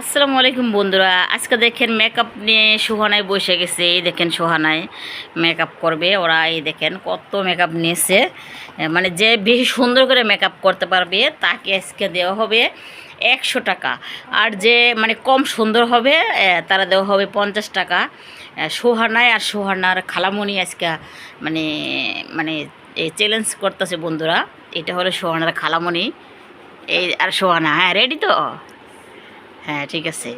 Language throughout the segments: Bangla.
আসসালামু আলাইকুম বন্ধুরা। আজকে দেখেন মেকআপ নিয়ে সুহানায় বসে গেছে। এই দেখেন সুহানায় মেকআপ করবে ওরা। এই দেখেন কত মেকআপ নিয়েছে। মানে যে বেশি সুন্দর করে মেকআপ করতে পারবে, তাকে আজকে দেওয়া হবে একশো টাকা। আর যে মানে কম সুন্দর হবে তারা দেওয়া হবে পঞ্চাশ টাকা। সুহানায় আর সুহানার খালামণি আজকে মানে মানে চ্যালেঞ্জ করতেছে বন্ধুরা। এটা হলো সোহানার খালামণি। এই আর সোহানা হ্যাঁ রেডি তো? হ্যাঁ ঠিক আছে।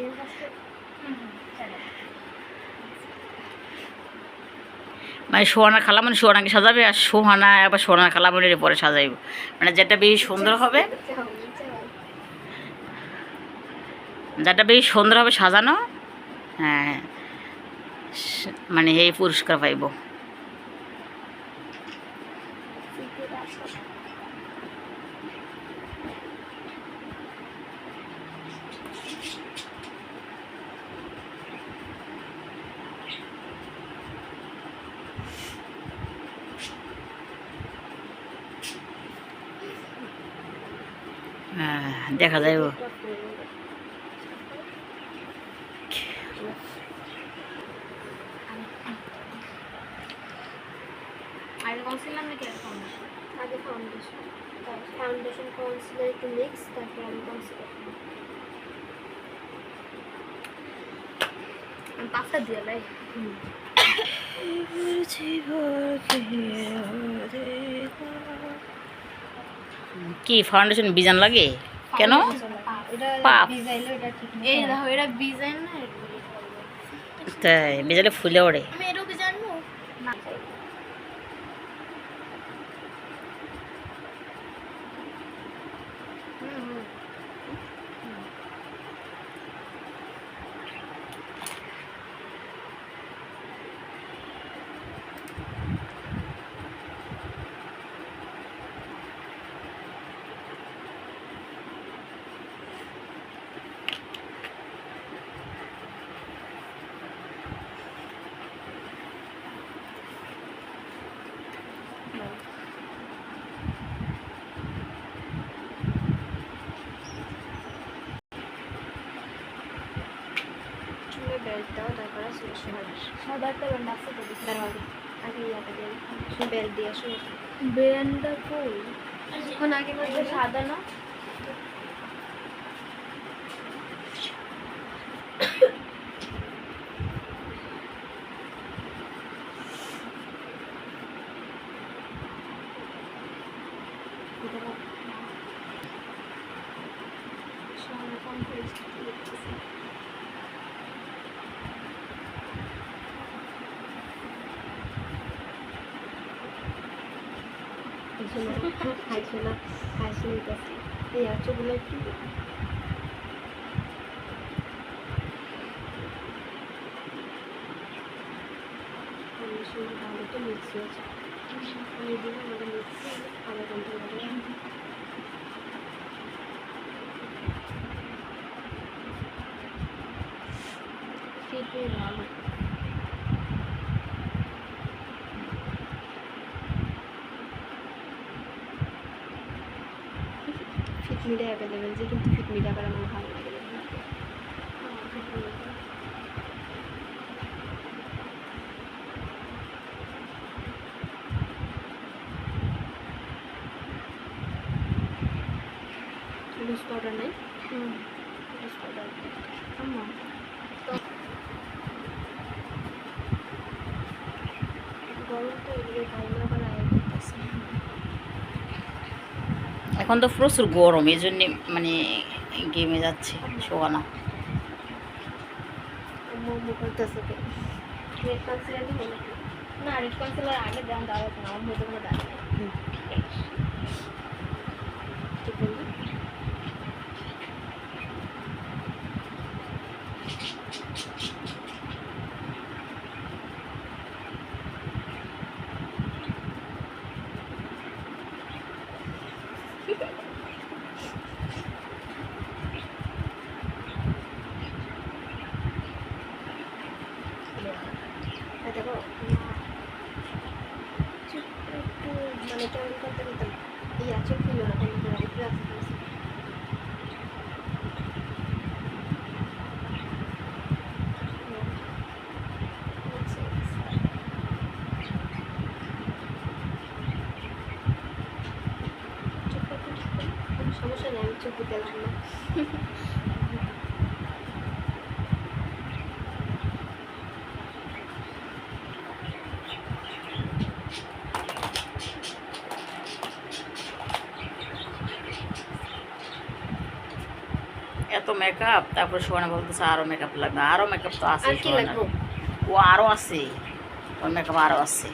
মানে সোহানা খালামণি সোহানাকে সাজাবে আর সোহানা আবার সোহানা খালা খালামণির পরে সাজাইব। মানে যেটা বেশি সুন্দর হবে, যেটা বেশি সুন্দর হবে সাজানো হ্যাঁ মানে এই পুরস্কার পাইব হ্যাঁ দেখা যাইব। আগে কনসিলার নাকি আগে ফাউন্ডেশন আগে ফাউন্ডেশন ফাউন্ডেশন কনসিলার একটু মিক্স তারপর আমি কনসিলার পাঁচটা দিয়ে লাই কি ফাউন্ডেশন বিজান লাগে? কেন? পাপ। এই দেখো এটা ডিজাইন না? তাই বিজালে ফুলে ওড়ে। আমি এটাও কি জানব না হুম, হুম। চুলে বেল্ট দাও তারপর আসলে শোনার সাদাটা বা নাচতে তো দিছি। দাঁড়াও আগে আগে ইয়াটা দিয়ে বেল্ট কই এখন আগে ওই যে সাদা না খাইছে না খাইছে নিতেছে এই আচুগুলো একটু তো মিক্সি আছে আমি দিন আমাদের মিক্সি আধা ঘণ্টা লাগে সেটাই ভালো ফিটমিটা অ্যাভেলেবেল যে কিন্তু ফিটমিটা আবার আমার ভালো লাগে না। লুজ পাউডার নেই হুম লুজ পাউডার আম্মা গরম তো এগুলো ভালো আবার আয় করতেছে এখন তো প্রচুর গরম এই জন্যে মানে গেমে যাচ্ছে শোয়ানা না রেড কনসিলার আগে দেন দাও না অন্য কোনো দাম নেই ঠিক বললি এই দেখো চুপ একটু মানে কেমন করতে করতে এই আছে খুলো না কেমন করে একটু আছে গেলাম না এত মেকআপ তারপরে সোহানা বলতেছে আরও মেকআপ লাগবে। আরও মেকআপ তো আছে? ও আরও আছে ওর মেকআপ আরও আছে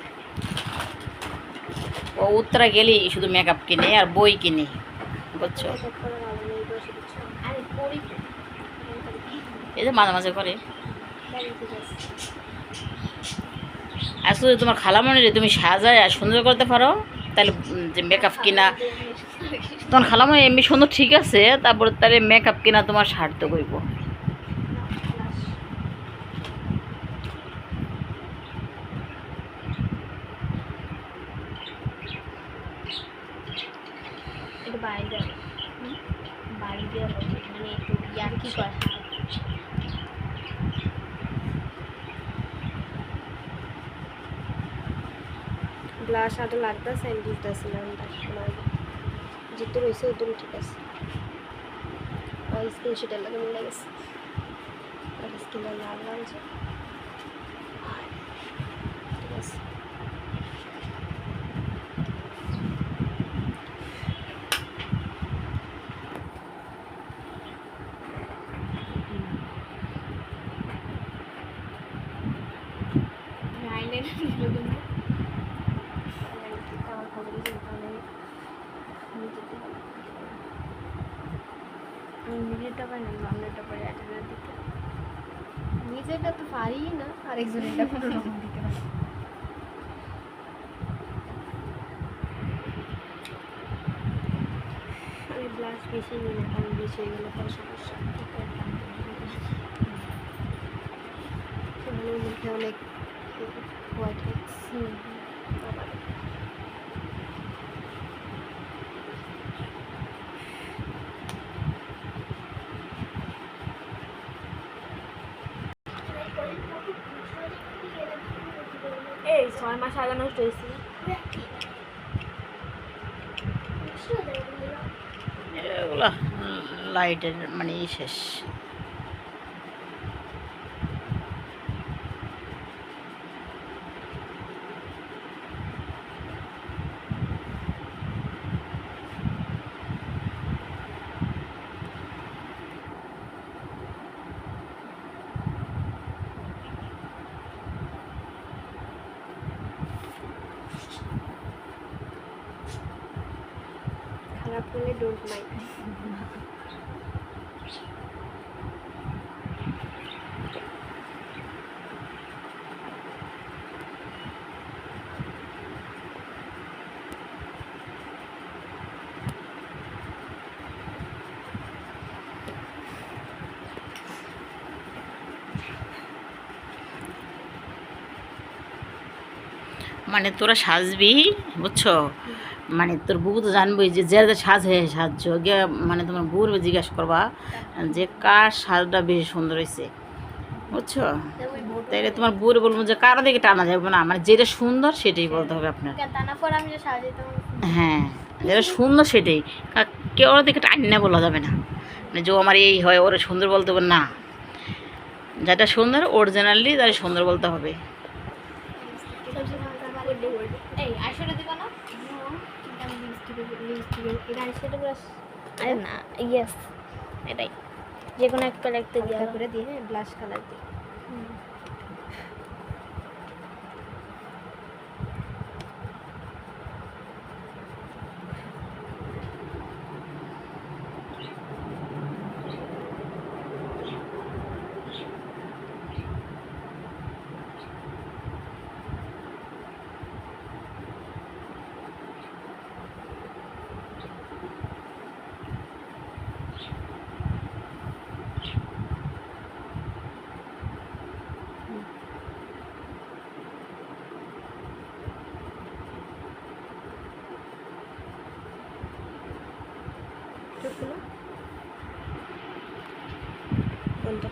ও উত্তরা গেলেই শুধু মেকআপ কিনে আর বই কিনে বুঝছ। এই যে মাঝে মাঝে করে। শুধু তোমার খালামণিরে তুমি সাজায় আর সুন্দর করতে পারো তাহলে যে মেকআপ কিনা। তোমার খালামণি এমনি সুন্দর ঠিক আছে তারপরে তাহলে মেকআপ কিনা তোমার সার্থক হইব। মানে ব্লাশ আরও লাগতেছে আমি বুঝতেছিলাম যেতে রয়েছে ওইটুকু ঠিক আছে। ওই স্ক্রিনশটের লাগে মিলে গেছে। আর স্ক্রিনে লাল লাল যে ঠিক আছে আমার খবরই চিন্তা নেই আমি নিজেরটা পারি না বাংলাটা পারি আঠারোর দিকে নিজেরটা তো পারি না আরেকজনেরটা কোনো রকম দিতে পারি আমি ব্লাশ বেশি নিই না কারণ বেশি হয়ে গেলে পরে সমস্যা অনেক হোয়াইট হেডস আবার এই ছয় মাস আগে নষ্ট হয়েছিল এগুলো লাইটের মানে শেষ। মানে তোরা সাজবি বুঝছ? মানে তোর বুবু তো জানবই যে যে সাজ হয়ে সাজছ। গিয়ে মানে তোমার বুর জিজ্ঞাসা করবা যে কার সাজটা বেশি সুন্দর হয়েছে বুঝছ? তাইলে তোমার বুড়ে বলব যে কারও দিকে টানা যাবে না মানে যেটা সুন্দর সেটাই বলতে হবে আপনার। হ্যাঁ যেটা সুন্দর সেটাই। কেউ ওর দিকে টান না বলা যাবে না। মানে যে আমার এই হয় ওরা সুন্দর বলতে হবে না। যেটা সুন্দর অরিজিনালি তাহলে সুন্দর বলতে হবে এই আইশ্যাডো দিবা না আরে না ইয়েস এটাই যে কোনো একটা লাগতে দিয়ে করে দিয়ে হ্যাঁ ব্লাশ কালার দিয়ে। চোখগুলো কোনটা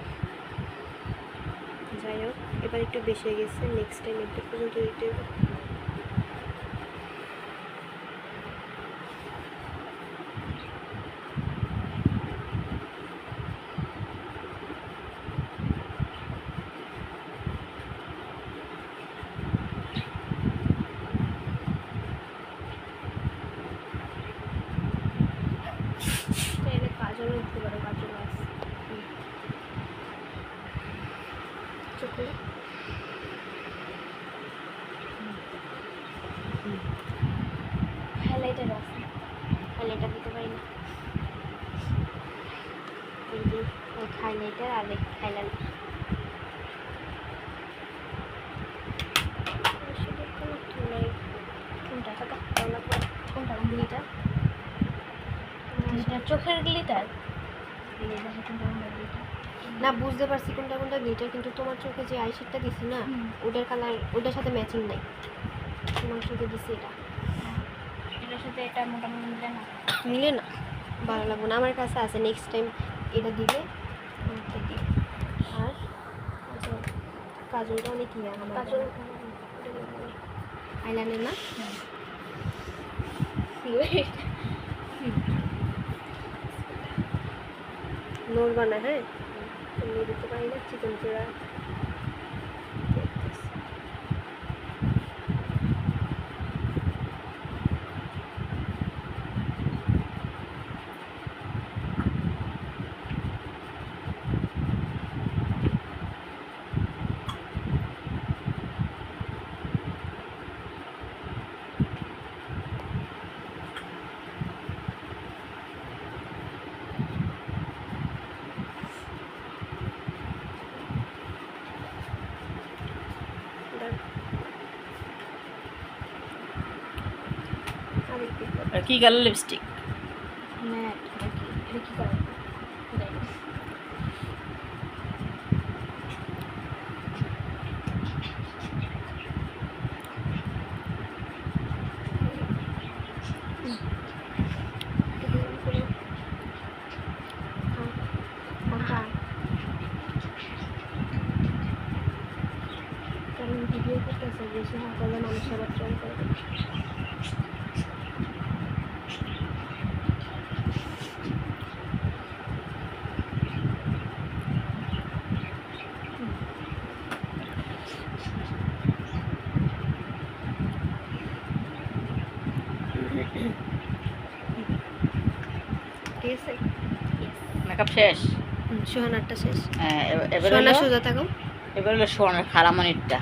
যাই হোক এবার একটু বেশি গেছে নেক্সট টাইম একটু পর্যন্ত দিতে হবে চোখে হাইলাইটার আছে। হাইলাইটার দিতে পারি না। হাইলাইটার আর এক হাইলাইটার কোনটা? গ্লিটার চোখের গ্লিটার না বুঝতে পারছি কোনটা কোনটা গ্লিটার কিন্তু তোমার চোখে যে আইশ্যাডটা দিছি না ওটার কালার ওটার সাথে ম্যাচিং নাই। তোমার চোখে দিছি এটা। এটার সাথে এটা মোটামুটি মিলে না? মিলে না ভালো লাগবে না। আমার কাছে আছে নেক্সট টাইম এটা দিলে আর কাজল কাজলটা অনেক ইয়ে আমার কাজল। আইলাইনার না? নড়বা না হ্যাঁ? এমনি চিকেন চূড়া। আরেকটু করো। আর কি কালার লিপস্টিক ম্যাট এটা কি এটা কি করে কারণ ভিডিও করতেছে বেশি হাত করলে মানুষ আবার ট্রল করবে ঠিক আছে মেকআপ শেষ? সোহানারটা শেষ। হ্যাঁ, এবার- সোজা থাকো। এবার হলো সোনার খালামণিরটা।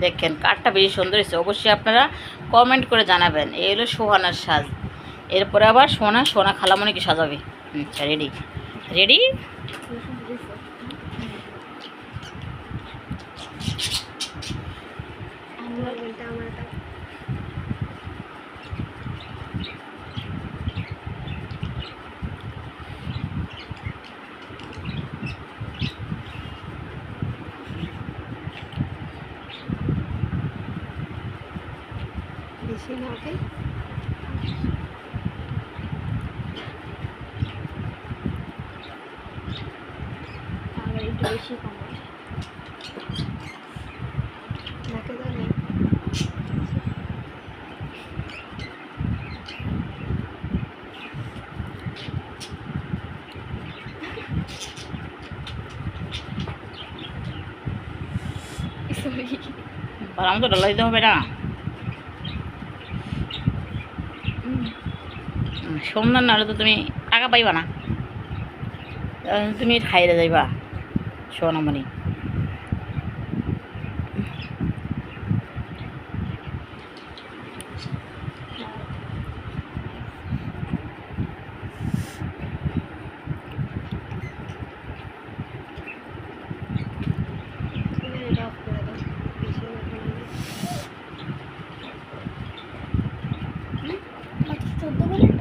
দেখেন কাঠটা বেশি সুন্দর হয়েছে। অবশ্যই আপনারা কমেন্ট করে জানাবেন। এই হলো সোহানার সাজ। এরপরে আবার সোনা সোনা খালামণিকে সাজাবে। আচ্ছা রেডি রেডি আমার বলতে আমার এটা বেশি না ওকে আবার একটু বেশি কম আছে। নাকে দাও আমার তো ডলা দিতে হবে না সোমনাথ নাহলে তো তুমি টাকা পাইবা না। তুমি খাইরে যাইবা। সোনামণি তুমি এটা অফ করে দাও বেশি না করে দাও। মাত্র চোদ্দ মিনিট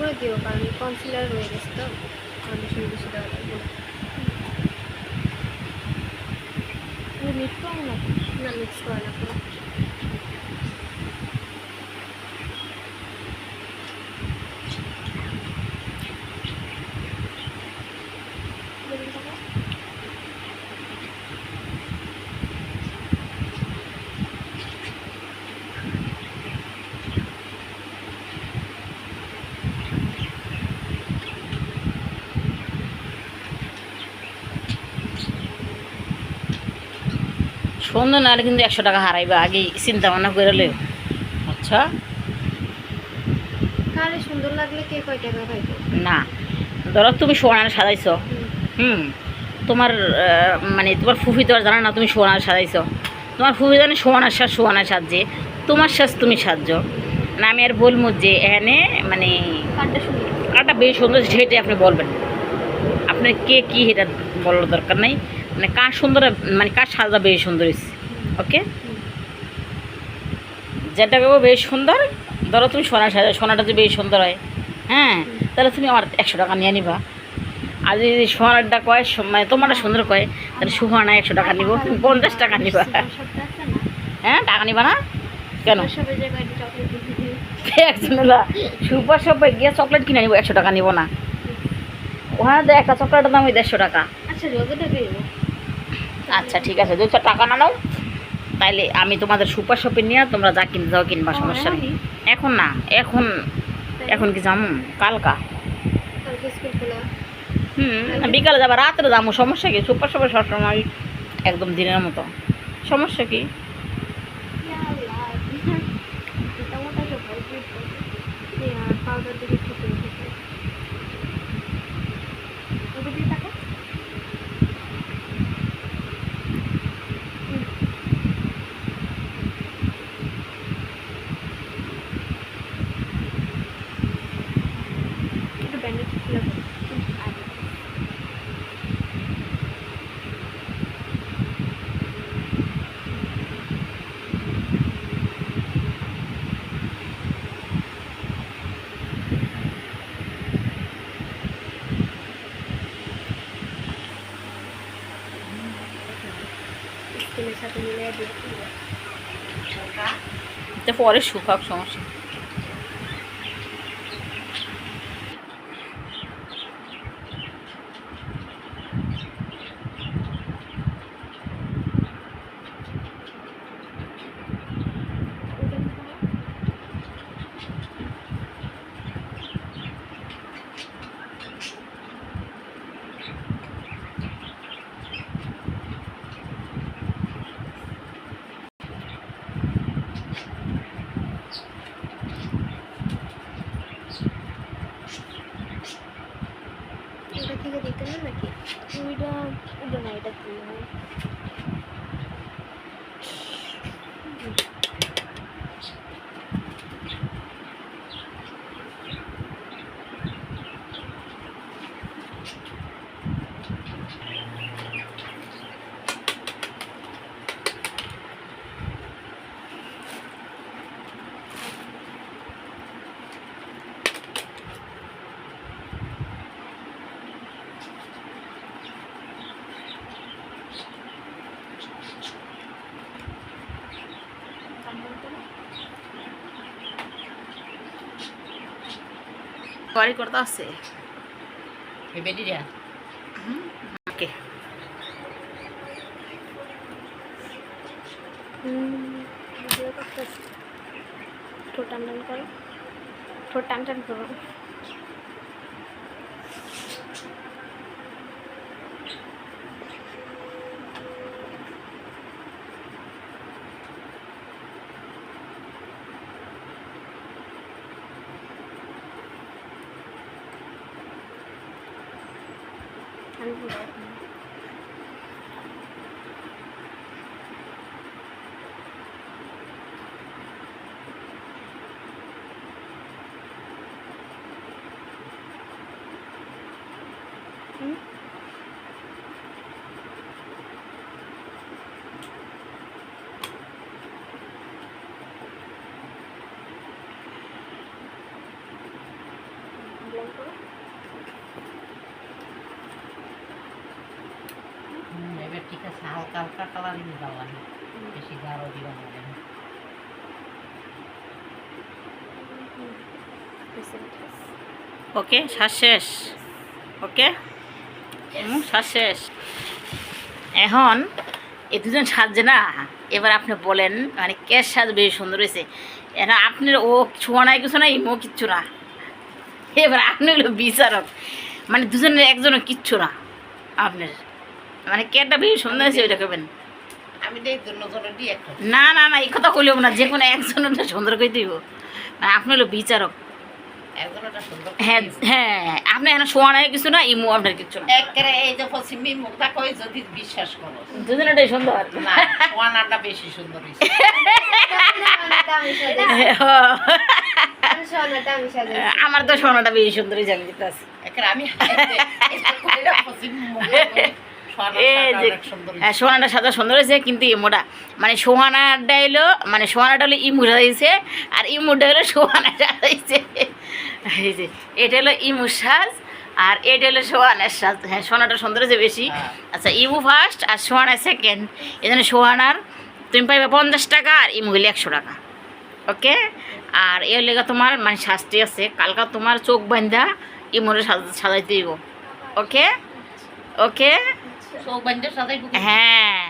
করে দিও, কারণ কনসিলার রয়ে গেছে তো কন্ডিশন বেশি দেওয়া লাগবে। মিক্স করো না না মিক্স করা না পুরো সুন্দর না হলে কিন্তু একশো টাকা হারাইবা আগে চিন্তা ভাবনা করে লই আচ্ছা। কারে সুন্দর লাগলে কে কয় টাকা না ধরো তুমি সোনার সাজাইছো হুম। তোমার মানে তোমার ফুফি তো আর জানো না তুমি সোনার সাজাইছো। তোমার ফুফি জানে সোনার সাজ সোনার সাজছে তোমার সাজ তুমি সাজছো। না আমি আর বলব যে এখানে মানে কাটা বেশ সুন্দর সেটাই আপনি বলবেন। আপনার কে কি এটা বলার দরকার নাই। মানে কার সুন্দর মানে কার সাজা বেশ সুন্দর হয়েছে ওকে যেটা কেউ বেশ সুন্দর ধরো তুমি সোনা সাজা সোনাটা যদি বেশ সুন্দর হয় হ্যাঁ? তাহলে তুমি আমার একশো টাকা নিয়ে নিবা। আর যদি সোনারটা কয় মানে তোমারটা সুন্দর কয় তাহলে সুহানা একশো টাকা নিব তুমি পঞ্চাশ টাকা নিবা। হ্যাঁ টাকা নিবা না? কেন? একজন সুপার শপে গিয়ে চকলেট কিনে নিবো একশো টাকা নিব না। ওখানে একটা চকলেটের দাম ওই দেড়শো টাকা। আচ্ছা আচ্ছা ঠিক আছে দুশো টাকা না নাও। তাইলে আমি তোমাদের সুপার শপে নিয়ে তোমরা যা কিনতে যাও কিনবা সমস্যা নেই? এখন না এখন এখন কি যাম? কালকা। হুম বিকালে যাব রাত্রে যাব সমস্যা কি? সুপার শপে সবসময় একদম দিনের মতো। সমস্যা কি মোটা মোটা সব বলতে পাউডার দিকে খেতে খেতে ওটা দিয়ে টাকা একটু ব্যান্ডেজ খুলে দাও। স্কিনের সাথে মিলিয়ে দিয়ে দিও। তো পরে শুকাক সমস্যা বাড়ি করতে আছে। ওকে ঠোঁট টান টান করো। ঠোঁট টান টান করো টান করো। হুম অন করো হুম, এবার ঠিক আছে হালকা কালারিং দেওয়া বেশি গাঢ় দিবা না ঠিক আছে। ওকে শ্বাস শেষ ওকে শ্বাস শেষ এখন এই দুজন সাজছে না? এবার আপনি বলেন মানে কে সাজ বেশি সুন্দর হয়েছে। এখন আপনার ও ছোঁয়া নাই কিছু না ইমো কিচ্ছু না। এবার আপনি হলো বিচারক। মানে দুজনের একজনও কিচ্ছু না আপনার। মানে কেটা বেশি সুন্দর হয়েছে ওইটা করবেন একটা না না না এই কথা কইলেও না যে কোনো একজনটা সুন্দর করে দিব। মানে আপনি হলো বিচারক। হ্যাঁ হ্যাঁ আপনি এখন শোয়া নাই কিছু না ইমো আপনার কিচ্ছু না। একেবারে এই যে পশ্চিমী মুখটা কই যদি বিশ্বাস করো। দুজনেটাই সুন্দর। না বেশি সুন্দর। আমার তো সোনাটা বেশি সুন্দর হয়েছে আমি শাড়িটা যে হয়েছে। হ্যাঁ, সোহানাটা সাদা সুন্দর হয়েছে কিন্তু ইমোটা মানে সোহানাটা হলো মানে সোহানাটা হলো ইমু সাজাইছে আর ইমুটা হলো সোহানা সাজাইছে এই যে এটা হলো ইমু সাজ আর এটা হলো সোহানের সাজ। হ্যাঁ সোহানাটা সুন্দর হয়েছে বেশি। হ্যাঁ। আচ্ছা ইমু ফার্স্ট আর সোহানা সেকেন্ড। এই জন্য সোহানার তুমি পাইবে পঞ্চাশ টাকা আর ইমু হলে একশো টাকা। ওকে? আর এর লেগে তোমার মানে শাস্তি আছে। কালকা তোমার চোখ বান্ধা ইমুরে সাজ- সাজাইতে দিব ওকে? ওকে? হ্যাঁ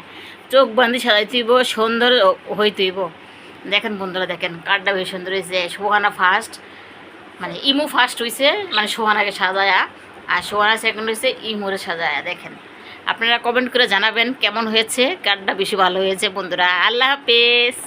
চোখ বান্ধি সাজাই তুইব, সুন্দর হই তুইব। দেখেন বন্ধুরা, দেখেন কার্ডটা বেশ সুন্দর হয়েছে। সোহানা ফার্স্ট মানে ইমু ফার্স্ট হয়েছে মানে সোহানাকে সাজায়া। আর সোহানা সেকেন্ড হয়েছে ইমুরে সাজায়া, দেখেন। আপনারা কমেন্ট করে জানাবেন কেমন হয়েছে কার্ডটা বেশি ভালো হয়েছে, বন্ধুরা। আল্লাহ হাফেজ।